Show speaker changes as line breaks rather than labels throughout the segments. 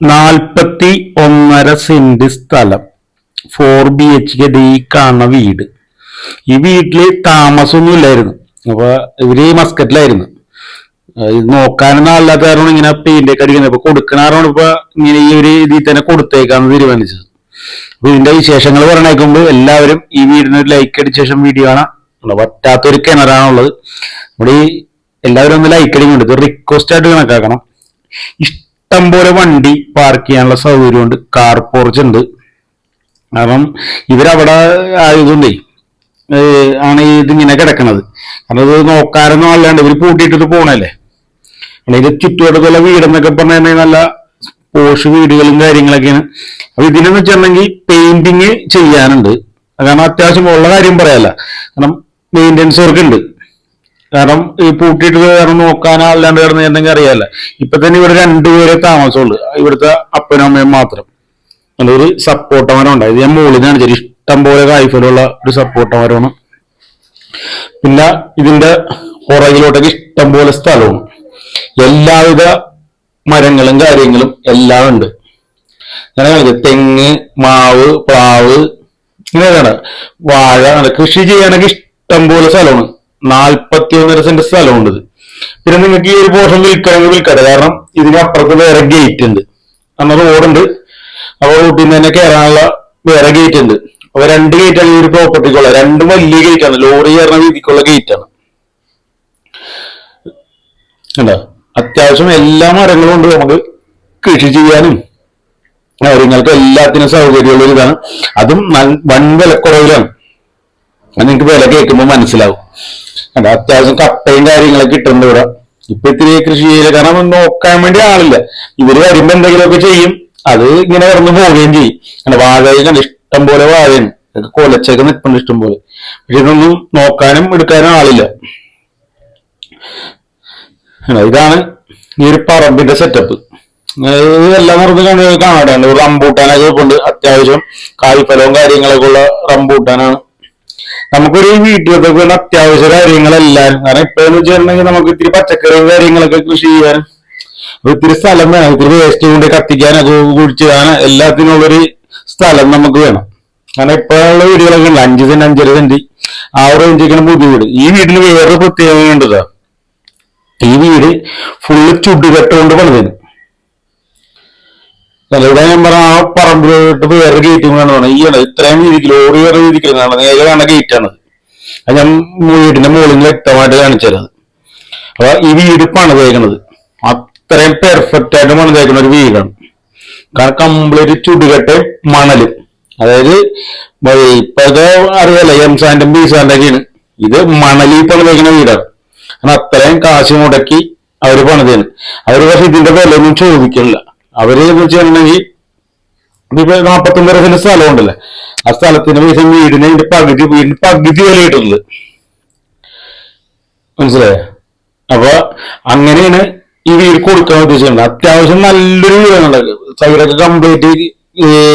നാൽപ്പത്തി ഒന്നര സെന്റ് സ്ഥലം. Four B H K D കാണുന്ന വീട്. ഈ വീട്ടിൽ താമസമൊന്നും ഇല്ലായിരുന്നു അപ്പൊ ഇവർ മസ്കറ്റിലായിരുന്നു. ഇത് നോക്കാനൊന്നും അല്ലാത്ത കാരണം ഇങ്ങനെ പെയിന്റ് ഒക്കെ അടിക്കുന്നത് അപ്പൊ കൊടുക്കണാറാണ് ഇപ്പൊ ഇങ്ങനെ ഈ ഒരു ഇതിൽ തന്നെ കൊടുത്തേക്കാന്ന് തീരുമാനിച്ചത്. അപ്പൊ ഇതിന്റെ വിശേഷങ്ങൾ പറഞ്ഞേക്കുമ്പോൾ എല്ലാവരും ഈ വീടിന് ഒരു ലൈക്ക് അടിച്ച ശേഷം വീഡിയോ കാണാം. പറ്റാത്തൊരു കിണറാണുള്ളത്. നമ്മുടെ ഈ എല്ലാവരും ഒന്ന് ലൈക്ക് അടിക്കുന്നുണ്ട് ഇത് റിക്വസ്റ്റ് ആയിട്ട് കണക്കാക്കണം. ഇഷ്ടം പോലെ വണ്ടി പാർക്ക് ചെയ്യാനുള്ള സൗകര്യമുണ്ട്. കാർ പോർച്ച് ഉണ്ട്. കാരണം ഇവരവിടെ ആയതുകൊണ്ടേ ആണ് ഇതിങ്ങനെ കിടക്കണത്. കാരണം ഇത് നോക്കാനൊന്നും അല്ലാണ്ട് ഇവർ പൂട്ടിയിട്ടിട്ട് പോണല്ലേ? അല്ല ഇത് ചുറ്റുവട്ടത്തുള്ള വീടെന്നൊക്കെ പറഞ്ഞു നല്ല പോഷ് വീടുകളും കാര്യങ്ങളൊക്കെയാണ്. അപ്പൊ ഇതിനെന്ന് വെച്ചിട്ടുണ്ടെങ്കിൽ പെയിന്റിങ് ചെയ്യാനുണ്ട്. കാരണം അത്യാവശ്യം ഉള്ള കാര്യം പറയാല്ല. കാരണം മെയിന്റെനൻസ് വർക്ക് ഉണ്ട്. കാരണം ഈ പൂട്ടിയിട്ട് വേറെ നോക്കാൻ അല്ലാണ്ട് കിടന്നിട്ടുണ്ടെങ്കിൽ അറിയാല്ല? ഇപ്പൊ തന്നെ ഇവിടെ രണ്ടുപേരെ താമസമുള്ളൂ ഇവിടുത്തെ അപ്പനും അമ്മയും മാത്രം. ഒരു സപ്പോർട്ട മരം ഉണ്ട് ഇത് ഞാൻ മുകളിൽ ചെറിയ ഇഷ്ടം പോലെ കായ്ഫലമുള്ള ഒരു സപ്പോർട്ടമാരാണ് പിന്നെ ഇതിന്റെ പുറകിലോട്ടൊക്കെ ഇഷ്ടം പോലെ സ്ഥലവും എല്ലാവിധ മരങ്ങളും കാര്യങ്ങളും എല്ലാം ഉണ്ട്. ഞാൻ തെങ്ങ് മാവ് പ്ലാവ് ഇങ്ങനെയാണ് വാഴ കൃഷി ചെയ്യാനൊക്കെ ഇഷ്ടം പോലെ സ്ഥലമാണ്. നാൽപ്പത്തി ഒന്നര സെന്റ് സ്ഥലമുണ്ട് പിന്നെ നിങ്ങൾക്ക് ഈ ഒരു പോർഷൻ വിൽക്കണമെങ്കിൽ വിൽക്കട്ടെ. കാരണം ഇതിനപ്പുറത്ത് വേറെ ഗേറ്റ് ഉണ്ട്. അന്ന് റോഡുണ്ട് അപ്പൊ റൂട്ടിൽ നിന്ന് തന്നെ കയറാനുള്ള വേറെ ഗേറ്റ് ഉണ്ട്. അപ്പൊ രണ്ട് ഗേറ്റ് ആണ് ഈ ഒരു പ്രോപ്പർട്ടിക്കുള്ള രണ്ടും വലിയ ഗേറ്റ് ആണ്. ലോറി കയറുന്ന രീതിക്കുള്ള ഗേറ്റ് ആണ്. കണ്ടോ? അത്യാവശ്യം എല്ലാ മരങ്ങളും ഉണ്ട് നമുക്ക് കൃഷി ചെയ്യാനും കാര്യങ്ങൾക്ക് എല്ലാത്തിനും സൗകര്യമുള്ള ഇതാണ്. അതും വൻ വിലക്കുറവിലാണ്. നിങ്ങൾക്ക് വില കേൾക്കുമ്പോൾ മനസ്സിലാവും. കണ്ടോ അത്യാവശ്യം കപ്പയും കാര്യങ്ങളൊക്കെ കിട്ടുന്നുണ്ട് ഇവിടെ. ഇപ്പൊ ഇത്തിരി കൃഷി ചെയ്യില്ല കാരണം നോക്കാൻ വേണ്ടി ആളില്ല. ഇവർ വരുമ്പോ എന്തെങ്കിലുമൊക്കെ ചെയ്യും. അത് ഇങ്ങനെ കിടന്ന് പോവുകയും ചെയ്യും. അങ്ങനെ വാഴയും കണ്ട് ഇഷ്ടം പോലെ വാഴയാണ്. കൊലച്ചൊക്കെ നിൽപ്പുണ്ട് ഇഷ്ടം പോലെ. പക്ഷെ ഇതൊന്നും നോക്കാനും എടുക്കാനും ആളില്ല. ഇതാണ് ഈ ഒരു പറമ്പിന്റെ സെറ്റപ്പ് എല്ലാം നിറഞ്ഞ് കാണ- കാണാറുണ്ട് റംബൂട്ടാനൊക്കെ ഉണ്ട് അത്യാവശ്യം കായ്ഫലവും കാര്യങ്ങളൊക്കെ ഉള്ള റംബൂട്ടാനാണ്. നമുക്കൊരു വീട്ടിലൊക്കെ വേണ്ട അത്യാവശ്യ കാര്യങ്ങളെല്ലാം. കാരണം ഇപ്പൊ എന്ന് വെച്ചിട്ടുണ്ടെങ്കിൽ നമുക്ക് ഇത്തിരി പച്ചക്കറി കാര്യങ്ങളൊക്കെ കൃഷി ചെയ്യാൻ ഇത്തിരി സ്ഥലം വേണം. ഇത്തിരി വേസ്റ്റ് കൊണ്ട് കത്തിക്കാനൊക്കെ കുഴിച്ചിടാൻ എല്ലാത്തിനുള്ളൊരു സ്ഥലം നമുക്ക് വേണം. കാരണം ഇപ്പോഴുള്ള വീടുകളൊക്കെ ഉണ്ട്. അഞ്ച് സെന്റ് അഞ്ചര സെന്റ്. ആ ഒരു റേഞ്ചൊക്കെയാണ് പുതിയ വീട്. ഈ വീടിന് വേറെ പ്രത്യേകത ഉണ്ട് ഈ വീട് ഫുള്ള് ചുടുകെട്ട് കൊണ്ട് പണിതത് ഇവിടെ ഞാൻ പറഞ്ഞ ആ പറമ്പിലോട്ട് വേറെ ഗേറ്റും കാണുന്നതാണ് ഈ ആണ് ഇത്രയും രീതിക്ക് ലോറി വേറെ രീതിക്ക് നേരെ കാണുന്ന ഗേറ്റ് ആണ്. അത് ഞാൻ വീടിന്റെ മുകളിൽ വ്യക്തമായിട്ട് കാണിച്ചത് അപ്പൊ ഈ വീട് പണിതേക്കുന്നത് അത്രയും പെർഫെക്റ്റ് ആയിട്ട് പണിതേക്കുന്ന ഒരു വീടാണ്. കാരണം കംപ്ലീറ്റ് ചുടുകെട്ട് മണലും. അതായത് ഇപ്പോഴത്തെ അറിയാലോ എം സാൻഡും ബി സാൻഡൊക്കെയാണ് ഇത് മണലിൽ പണിതേക്കുന്ന വീടാണ്. കാരണം അത്രയും കാശ് മുടക്കി അവർ പണിതേന്. അവർ പക്ഷെ ഇതിന്റെ വിലയൊന്നും ചോദിക്കില്ല അവർ എന്ന് വെച്ചിട്ടുണ്ടെങ്കിൽ ഇപ്പൊ നാപ്പത്തൊമ്പത് സെന്റ് സ്ഥലം ഉണ്ടല്ലേ ആ സ്ഥലത്തിന് പൈസ വീടിന് അതിന്റെ പകുതി വീടിന് പകുതി വില കിട്ടുന്നത് മനസ്സിലായോ? അപ്പൊ അങ്ങനെയാണ് ഈ വീട് കൊടുക്കാൻ ഉദ്ദേശിക്കുന്നത്. അത്യാവശ്യം നല്ലൊരു വീടാണ് സൈഡൊക്കെ കംപ്ലീറ്റ്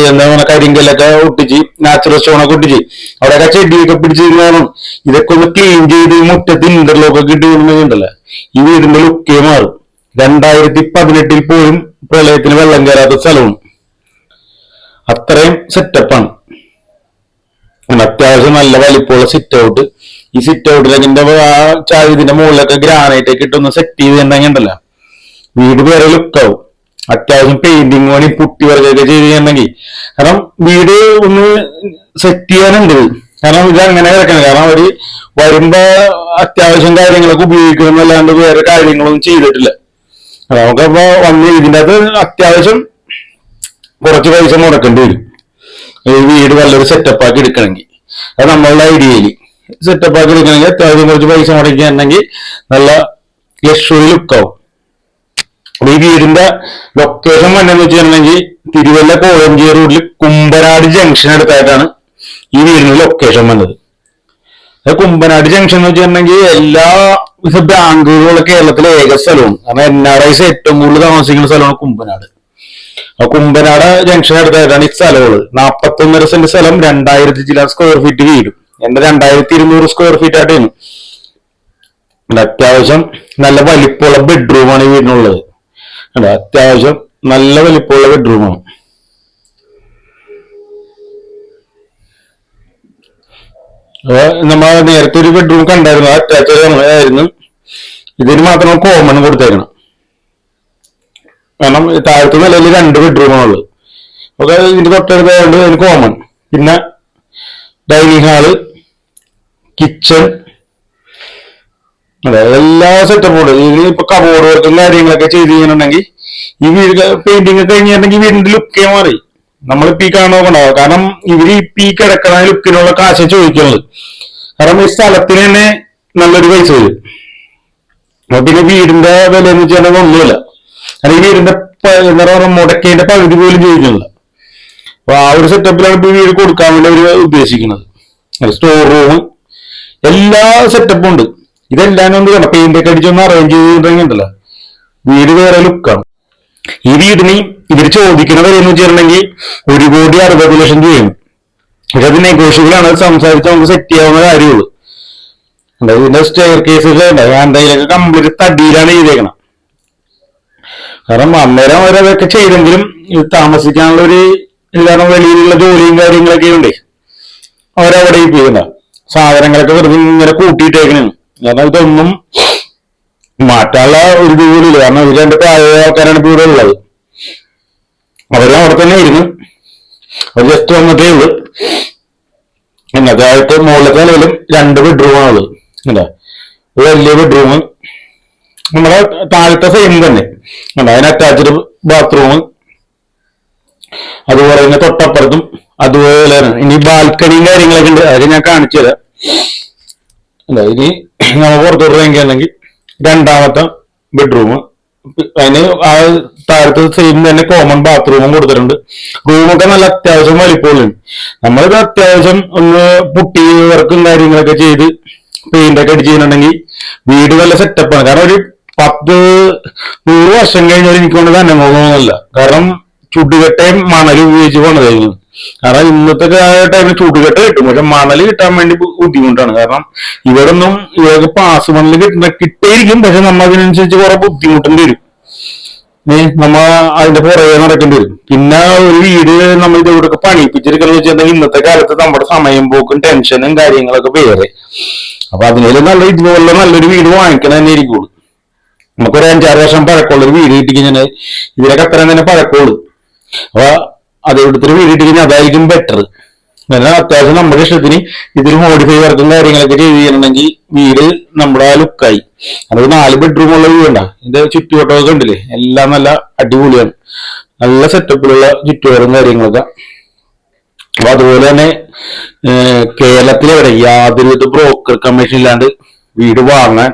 എന്താ പറയുക കരിങ്കല്ലൊക്കെ ഒട്ടിച്ച് നാച്ചുറൽ സ്റ്റോണൊക്കെ ഒട്ടിച്ച് അവിടെയൊക്കെ ചെടിയൊക്കെ പിടിച്ചിരുന്നാലും ഇതൊക്കെ ഒന്ന് ക്ലീൻ ചെയ്ത് മുറ്റത്ത് ഇന്റർലോക്ക് ഒക്കെ ഇട്ട് ഉണ്ടല്ലോ ഈ വീടിന്റെ ലുക്കേ മാറും. രണ്ടായിരത്തി പതിനെട്ടിൽ പോലും പ്രളയത്തിന് വെള്ളം കയറാത്ത സ്ഥലവും അത്രയും സെറ്റപ്പാണ് അത്യാവശ്യം നല്ല വലിപ്പമുള്ള സിറ്റ് ഔട്ട് ഈ സിറ്റ് ഔട്ടിലൊക്കെ ആ ഇതിന്റെ മുകളിലൊക്കെ ഗ്രാനൈറ്റ് ഒക്കെ ഇട്ടൊന്ന് സെറ്റ് ചെയ്തിട്ടുണ്ടെങ്കിൽ ഉണ്ടല്ലോ. വീട് വേറെ ലുക്കാവും അത്യാവശ്യം പെയിന്റിങ് പണി പുട്ടി വരക്കൊക്കെ ചെയ്ത് കഴിഞ്ഞിട്ടുണ്ടെങ്കിൽ. കാരണം വീട് ഒന്ന് സെറ്റ് ചെയ്യാനുണ്ട്. കാരണം ഇത് അങ്ങനെ കിടക്കണം. കാരണം അവർ വരുമ്പോ അത്യാവശ്യം കാര്യങ്ങളൊക്കെ ഉപയോഗിക്കണം എന്നല്ലാണ്ട് വേറെ കാര്യങ്ങളൊന്നും ചെയ്തിട്ടില്ല. നമുക്കപ്പോ വന്ന് ഇതിന്റെ അകത്ത് അത്യാവശ്യം കുറച്ച് പൈസ മുടക്കേണ്ടി വരും. ഈ വീട് നല്ലൊരു സെറ്റപ്പ് ആക്കി എടുക്കണമെങ്കിൽ. അത് നമ്മളുടെ ഐഡിയയിൽ സെറ്റപ്പ് ആക്കി എടുക്കണമെങ്കിൽ അത്യാവശ്യം കുറച്ച് പൈസ മുടക്കുകയാണെങ്കിൽ നല്ല ലക്ഷറി ലുക്കാവും ഈ വീടിന്റെ ലൊക്കേഷൻ വന്നെന്ന് വെച്ചിട്ടുണ്ടെങ്കിൽ തിരുവല്ല കോഴഞ്ചേരി റോഡിൽ കുമ്പനാട് ജംഗ്ഷൻ അടുത്തായിട്ടാണ് ഈ വീടിന്റെ ലൊക്കേഷൻ വന്നത്. കുമ്പനാട് ജംഗ്ഷൻ എന്ന് വെച്ചിട്ടുണ്ടെങ്കിൽ എല്ലാ വിധ ബാങ്കുകളുള്ള കേരളത്തിലെ ഏക സ്ഥലവും. കാരണം എൻ ആർ ഐസ് ഏറ്റവും കൂടുതൽ താമസിക്കുന്ന സ്ഥലമാണ് കുമ്പനാട്. ആ കുമ്പനാട് ജംഗ്ഷൻ അടുത്തായിട്ടാണ് ഈ സ്ഥലമുള്ളത്. നാപ്പത്തി ഒന്നര സെന്റ് സ്ഥലം രണ്ടായിരത്തി ചില സ്ക്വയർ ഫീറ്റ് വീടും. എന്റെ രണ്ടായിരത്തി ഇരുന്നൂറ് സ്ക്വയർ ഫീറ്റ് ആയിട്ടാണ് ഇത് അത്യാവശ്യം നല്ല വലിപ്പമുള്ള ബെഡ്റൂമാണ് ഈ വീടിനുള്ളത്? അത്യാവശ്യം നല്ല വലിപ്പമുള്ള ബെഡ്റൂമാണ് നമ്മൾ നേരത്തെ ഒരു ബെഡ്റൂം കണ്ടായിരുന്നു. ആ അറ്റാച്ച് ആയിരുന്നു. ഇതിന് മാത്രം കോമൺ കൊടുത്തേക്കണം കാരണം താഴത്തെ നിലയിൽ രണ്ട് ബെഡ്റൂമാണുള്ളത് അപ്പൊ ഇതിന്റെ തൊട്ടടുത്തായതുകൊണ്ട് അതിന് കോമൺ പിന്നെ ഡൈനിങ് ഹാൾ കിച്ചൺ അതെ എല്ലാ സെറ്റപ്പും ഉണ്ട്. ഇതിന് ഇപ്പൊ കബോർഡ് വർക്കും കാര്യങ്ങളൊക്കെ ചെയ്ത് കഴിഞ്ഞിട്ടുണ്ടെങ്കിൽ ഈ വീട് പെയിന്റിംഗ് ഒക്കെ കഴിഞ്ഞിട്ടുണ്ടെങ്കിൽ വീടിന്റെ ലുക്കേ മാറി. നമ്മളിപ്പോ ഈ കാണുന്നുണ്ടാവും കാരണം ഇവർ ഇപ്പൊ ഈ കിടക്കണ ലുക്കിനുള്ള കാശ ചോദിക്കുന്നത്. കാരണം ഈ സ്ഥലത്തിന് തന്നെ നല്ലൊരു പൈസ വരും. പിന്നെ വീടിന്റെ വില എന്ന് വെച്ചാൽ ഒന്നുമില്ല. ഈ വീടിന്റെ എന്താ പറയുക മുടക്കേന്റെ പകുതി പോലും ചോദിക്കുന്നില്ല. അപ്പൊ ആ ഒരു സെറ്റപ്പിലാണ് ഇപ്പൊ വീട് കൊടുക്കാൻ വേണ്ടി അവർ ഉദ്ദേശിക്കുന്നത്. സ്റ്റോർ റൂം എല്ലാ സെറ്റപ്പും ഉണ്ട്. ഇതെല്ലാം ഒന്ന് കണ്ട? പെയിന്റ് ഒക്കെ അടിച്ചൊന്ന് അറേഞ്ച് ചെയ്തിട്ടുണ്ടെങ്കിലല്ല വീട് വേറെ ലുക്കാണ് ഈ വീടിന് ഇവർ ചോദിക്കുന്ന വില എന്ന് വെച്ചിട്ടുണ്ടെങ്കിൽ ഒരു കോടി അറുപത് ലക്ഷം രൂപയാണ് പക്ഷെ അത് നെഗോഷ്യബിളാണ്. അത് സംസാരിച്ച് നമുക്ക് സെറ്റ് ചെയ്യാവുന്ന കാര്യമുള്ളൂ. ഇതിന്റെ സ്റ്റെയർ കേസുകൾ എന്തായാലും കംപ്ലീറ്റ് തടിയിലാണ് ചെയ്തേക്കണം. കാരണം അന്നേരം അവരതൊക്കെ ചെയ്തെങ്കിലും ഇത് താമസിക്കാനുള്ള ഒരു ഇതാണ് വെളിയിലുള്ള ജോലിയും കാര്യങ്ങളൊക്കെ ഉണ്ട്. അവരവിടെ പോകുന്ന സാധനങ്ങളൊക്കെ വെറുതെ ഇങ്ങനെ കൂട്ടിയിട്ടേക്കണാണ് കാരണം ഇതൊന്നും മാറ്റാനുള്ള ഒരു ഇതുപോലില്ല കാരണം ഇവർ രണ്ട് പ്രായ ആൾക്കാരാണ് ഇവിടെ ഉള്ളത് അവരും അവിടെ തന്നെ ഇരുന്നു. അവർ ജസ്റ്റ് വന്നിട്ടേ ഉള്ളു. പിന്നെ അതായത് മുകളിലത്തെ നിലയിലും രണ്ട് ബെഡ്റൂമാണുള്ളത് അല്ലേ? ഒരു വലിയ ബെഡ്റൂം നമ്മുടെ താഴത്തെ സെയിം തന്നെ. ഉണ്ട് അതിന് അറ്റാച്ച്ഡ് ബാത്റൂം അതുപോലെ തന്നെ തൊട്ടപ്പുറത്തും അതുപോലെ തന്നെ. ഇനി ബാൽക്കണിയും കാര്യങ്ങളൊക്കെ ഉണ്ട്. അത് ഞാൻ കാണിച്ചു തരാം. അല്ല? ഇനി നമ്മൾ പുറത്തോട്ട് വാങ്ങിക്കുകയാണെങ്കിൽ രണ്ടാമത്തെ ബെഡ്റൂം അതിന് ആ താഴത്തെ സെയിം തന്നെ കോമൺ ബാത്റൂമും കൊടുത്തിട്ടുണ്ട്. റൂമൊക്കെ നല്ല അത്യാവശ്യം വലിപ്പമുള്ള. നമ്മളിത് അത്യാവശ്യം ഒന്ന് പുട്ടി വർക്കും കാര്യങ്ങളൊക്കെ ചെയ്ത് പെയിന്റ് ഒക്കെ അടിച്ച് ചെയ്യുന്നുണ്ടെങ്കിൽ വീട് നല്ല സെറ്റപ്പാണ് കാരണം ഒരു പത്ത് നൂറ് വർഷം കഴിഞ്ഞാൽ എനിക്ക് കൊണ്ട് തന്നെ പോകുന്നില്ല കാരണം ചുടുകട്ടയും മണലും ഉപയോഗിച്ച് പോണതായിരുന്നു. കാരണം ഇന്നത്തെ ടൈമിൽ ചുടുകട്ട കിട്ടും. പക്ഷെ മണൽ കിട്ടാൻ വേണ്ടി ബുദ്ധിമുട്ടാണ്. കാരണം ഇവരൊന്നും ഇവർക്ക് പാസ് മണൽ കിട്ടുന്ന കിട്ടിയിരിക്കും. പക്ഷെ നമ്മൾ അതിനനുസരിച്ച് കുറെ ബുദ്ധിമുട്ടേണ്ടി വരും. നമ്മ അതിന്റെ പുറകെ നടക്കേണ്ടി വരും. പിന്നെ ഒരു വീട് നമ്മൾ ഇതോടൊക്കെ പണിയിപ്പിച്ചെടുക്കണം വെച്ചാൽ ഇന്നത്തെ കാലത്ത് നമ്മുടെ സമയം പോക്കും ടെൻഷനും കാര്യങ്ങളൊക്കെ വേറെ. അപ്പൊ അതിനേലും നല്ല ഇതുപോലെ നല്ലൊരു വീട് വാങ്ങിക്കണം തന്നെ ഇരിക്കുള്ളൂ. നമുക്കൊരു അഞ്ചാറ് വർഷം പഴക്കമുള്ള ഒരു വീട് കിട്ടിക്കഴിഞ്ഞാൽ ഇതിനൊക്കെ അത്രയും തന്നെ പഴക്കമുള്ളൂ. അപ്പൊ അത് ഇവിടുത്തെ ഒരു വീട് കിട്ടിക്കഴിഞ്ഞാൽ അതായിരിക്കും ബെറ്റർ എന്നാൽ അത്യാവശ്യം നമ്മുടെ ഇഷ്ടത്തിന് ഇതിൽ മോഡിഫൈ വർക്കും കാര്യങ്ങളൊക്കെ ചെയ്ത് ചെയ്യണമെങ്കിൽ വീട് നമ്മുടെ ആ ലുക്കായി അത് നാല് ബെഡ്റൂം ഉള്ള വീടാ ഇതിന്റെ ചുറ്റുവട്ടമൊക്കെ ഉണ്ടല്ലേ എല്ലാം നല്ല അടിപൊളിയാണ്. നല്ല സെറ്റപ്പിലുള്ള ചുറ്റുവരും കാര്യങ്ങളൊക്കെ. അപ്പൊ അതുപോലെ തന്നെ കേരളത്തിലെവിടെ യാതൊരുവിധ ബ്രോക്കർ കമ്മീഷൻ ഇല്ലാണ്ട് വീട് വാങ്ങാൻ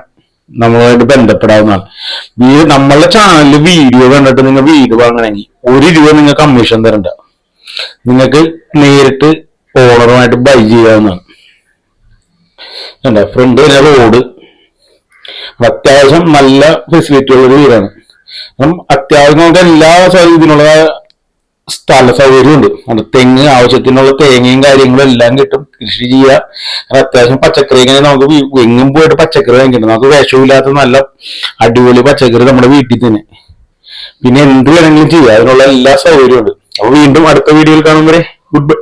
നമ്മളുമായിട്ട് ബന്ധപ്പെടാവുന്നതാണ്. വീട് നമ്മളുടെ ചാനലിൽ വീഡിയോ കണ്ടിട്ട് നിങ്ങൾ വീട് വാങ്ങണമെങ്കിൽ ഒരു രൂപ നിങ്ങൾ കമ്മീഷൻ തരണ്ട. നിങ്ങൾക്ക് നേരിട്ട് ഓണറുമായിട്ട് ബൈ ചെയ്യാവുന്നതാണ്. ഫ്രണ്ട് വരെ റോഡ് അത്യാവശ്യം നല്ല ഫെസിലിറ്റിയുള്ള വീടാണ്. അപ്പം അത്യാവശ്യം നമുക്ക് എല്ലാ സൗകര്യത്തിനുള്ള സ്ഥല സൗകര്യമുണ്ട്. അത് തെങ്ങ് ആവശ്യത്തിനുള്ള തേങ്ങയും കാര്യങ്ങളും എല്ലാം കിട്ടും. കൃഷി ചെയ്യുക അത് അത്യാവശ്യം പച്ചക്കറി ഇങ്ങനെ നമുക്ക് എങ്ങും പോയിട്ട് പച്ചക്കറി വാങ്ങിക്കണം നമുക്ക് വിഷമില്ലാത്ത നല്ല അടിപൊളി പച്ചക്കറി നമ്മുടെ വീട്ടിൽ തന്നെ. പിന്നെ എന്ത് വേണമെങ്കിലും ചെയ്യുക അതിനുള്ള എല്ലാ സൗകര്യമുണ്ട്. അപ്പൊ വീണ്ടും അടുത്ത വീഡിയോയിൽ കാണും വരെ. Good bye